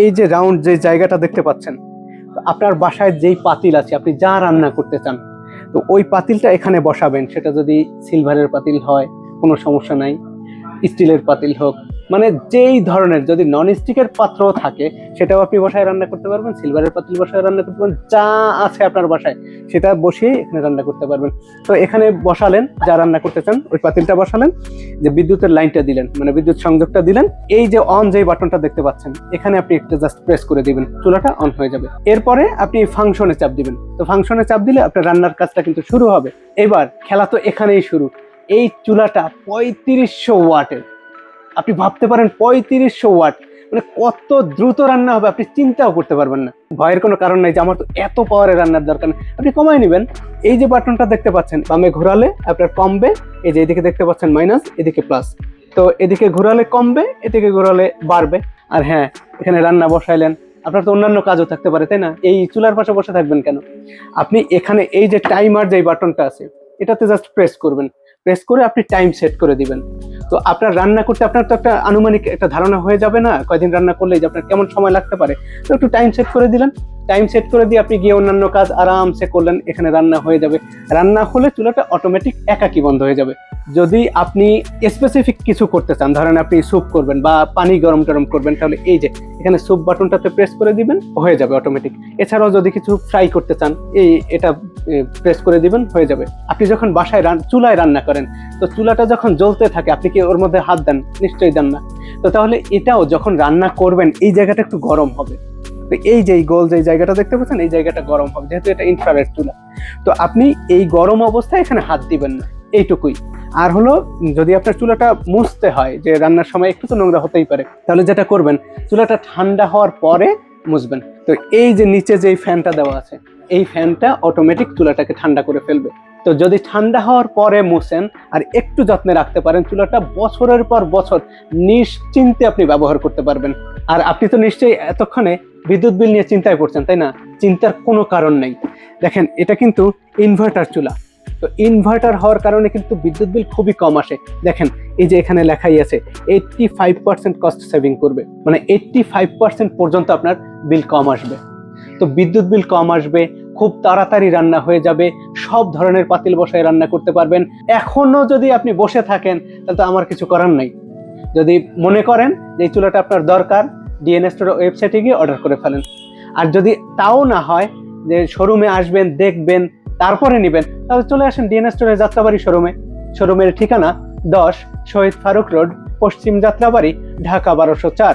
এই যে রাউন্ড যে জায়গাটা দেখতে পাচ্ছেন আপনার বাসায় যেই পাতিল আছে, আপনি যা রান্না করতে চান, তো ওই পাতিলটা এখানে বসাবেন। সেটা যদি সিলভারের পাতিল হয়, কোনো সমস্যা নাই। স্টিলের পাতিল হোক মানে যেই ধরনের যদি নন স্টিকের পাত্রও থাকে, সেটাও আপনি বসায় রান্না করতে পারবেন সিলভারের পাতিল বসায় রান্না করতে পারবেন, যা আছে আপনার বাসায়, সেটা বসিয়ে এখানে রান্না করতে পারবেন। তো এখানে বসালেন, যা রান্না করতে চান, ওই পাতিলটা বসালেন, যে বিদ্যুতের লাইনটা দিলেন মানে বিদ্যুৎ সংযোগটা দিলেন, এই যে অন যে বাটনটা দেখতে পাচ্ছেন, এখানে আপনি একটা জাস্ট প্রেস করে দিবেন, চুলাটা অন হয়ে যাবে। এরপরে আপনি ফাংশনে চাপ দিবেন। তো ফাংশনে চাপ দিলে আপনার রান্নার কাজটা কিন্তু শুরু হবে। এবার খেলা তো এখানেই শুরু। এই চুলাটা পঁয়ত্রিশশো ওয়াটের। আপনি ভাবতে পারেন পঁয়ত্রিশশো ওয়াট। মানে কত দ্রুত রান্না হবে, আপনি চিন্তাও করতে পারবেন না। ভয়ের কোনো কারণ নাই যে আমার তো এত পাওয়ারের রান্নার দরকার নেই। আপনি কমাই নেবেন। এই যে বাটনটা দেখতে পাচ্ছেন, বামে ঘোরালে, আপনার কমবে। এই যে এদিকে দেখতে পাচ্ছেন মাইনাস এদিকে প্লাস তো এদিকে ঘোরালে কমবে, এদিকে ঘোরালে বাড়বে। আর হ্যাঁ এখানে রান্না বসাইলেন। আপনার তো অন্যান্য কাজও থাকতে পারে, তাই না? এই চুলার পাশে বসে থাকবেন কেন? আপনি এখানে এই যে টাইমার যে বাটনটা আছে, এটাতে জাস্ট প্রেস করবেন। প্রেস করে আপনি টাইম সেট করে দিবেন। তো আপনার রান্না করতে আপনার তো একটা আনুমানিক একটা ধারণা হয়ে যাবে না, কয়দিন রান্না করলে যে আপনার কেমন সময় লাগতে পারে। তো একটু টাইম সেট করে দিলেন। টাইম সেট করে দিয়ে আপনি গিয়ে অন্যান্য কাজ আরামসে করলেন, এখানে রান্না হয়ে যাবে। রান্না হলে চুলাটা অটোমেটিক একাকি বন্ধ হয়ে যাবে। যদি আপনি স্পেসিফিক কিছু করতে চান, ধরেন আপনি স্যুপ করবেন বা পানি গরম টরম করবেন, তাহলে এই যে এখানে স্যুপ বাটনটাতে প্রেস করে দিবেন, হয়ে যাবে অটোমেটিক এছাড়াও যদি কিছু ফ্রাই করতে চান, এই এটা প্রেস করে দিবেন, হয়ে যাবে। আপনি যখন বাসায় রান, চুলায় রান্না করেন, তো চুলাটা যখন জ্বলতে থাকে, আপনি কি ওর মধ্যে হাত দেন? নিশ্চয়ই দেন না। তো তাহলে এটাও যখন রান্না করবেন, এই জায়গাটা একটু গরম হবে। তো এই যে গোল যে জায়গাটা দেখতে পাচ্ছেন, এই জায়গাটা গরম হবে, যেহেতু এটা ইনফ্রারেড চুলা। তো আপনি এই গরম অবস্থায় এখানে হাত দিবেন না, এইটুকুই। আর হলো, যদি আপনার চুলাটা মুছতে হয়, যে রান্নার সময় একটু তো নোংরা হতেই পারে, তাহলে যেটা করবেন, চুলাটা ঠান্ডা হওয়ার পরে মুছবেন। তো এই যে নিচে যে ফ্যানটা দেওয়া আছে এই ফ্যানটা অটোমেটিক চুলাটাকে ঠান্ডা করে ফেলবে। তো যদি ঠান্ডা হওয়ার পরে মুছেন, আর একটু যত্নে রাখতে পারেন, চুলাটা বছরের পর বছর নিশ্চিন্তে আপনি ব্যবহার করতে পারবেন। আর আপনি তো নিশ্চয়ই এতক্ষণে বিদ্যুৎ বিল নিয়ে চিন্তায় করছেন তাই না? চিন্তার কোনো কারণ নেই। দেখেন, এটা কিন্তু ইনভার্টার চুলা। তো ইনভার্টার হওয়ার কারণে কিন্তু বিদ্যুৎ বিল খুবই কম আসে। দেখেন, এই যে এখানে লেখাই আছে eighty five percent cost saving করবে। মানে এইটটি ফাইভ পার্সেন্ট পর্যন্ত আপনার বিল কম আসবে। তো বিদ্যুৎ বিল কম আসবে খুব তাড়াতাড়ি রান্না হয়ে যাবে, সব ধরনের পাতিল বসায় রান্না করতে পারবেন। এখনও যদি আপনি বসে থাকেন, তাহলে তো আমার কিছু করার নাই। যদি মনে করেন যে এই চুলাটা আপনার দরকার ডিএনএ স্টোর ওয়েবসাইটে গিয়ে অর্ডার করে ফেলেন। আর যদি তাও না হয় যে শোরুমে আসবেন, দেখবেন, তারপরে নেবেন, তাহলে চলে আসেন ডিএনএ স্টোরের যাত্রাবাড়ি শোরুমে শোরুমের ঠিকানা দশ শহীদ ফারুক রোড, পশ্চিম যাত্রাবাড়ি, ঢাকা বারোশো চার।